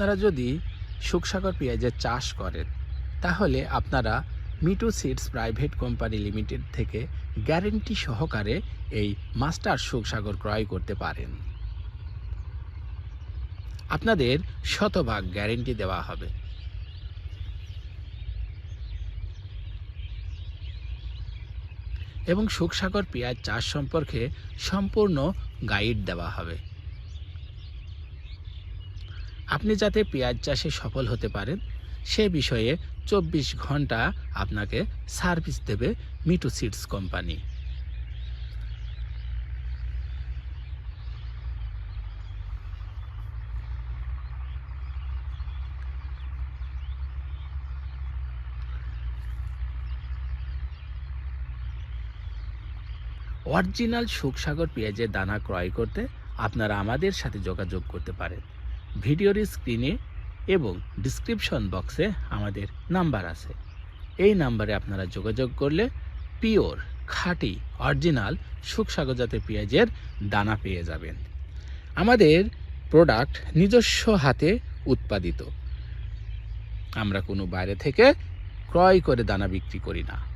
আপনারা যদি সুখসাগর পেঁয়াজের চাষ করেন, তাহলে আপনারা Mitu seeds private company limited থেকে গ্যারেন্টি সহকারে এই মাস্টার সুখসাগর ক্রয় করতে পারেন। আপনাদের শতভাগ গ্যারেন্টি দেওয়া হবে। এবং সুখসাগর পেঁয়াজ চাষ সম্পর্কে সম্পূর্ণ গাইড দেওয়া হবে। আপনি যাতে পেঁয়াজ চাষে সফল হতে পারেন, সে বিষয়ে চব্বিশ ঘণ্টা আপনাকে সার্ভিস দেবে Mitu seeds company. Original Sukhsagar পেঁয়াজের দানা ক্রয় করতে আপনারা আমাদের সাথে যোগাযোগ করতে পারেন। ভিডিওর স্ক্রিনে এবং ডিসক্রিপশন বক্সে আমাদের নাম্বার আছে। এই নাম্বারে আপনারা যোগাযোগ করলে পিওর, খাঁটি, অরিজিনাল সুখসাগর জাতের পেঁয়াজের দানা পেয়ে যাবেন। আমাদের প্রোডাক্ট নিজস্ব হাতে উৎপাদিত। আমরা কোনো বাইরে থেকে ক্রয় করে দানা বিক্রি করি না।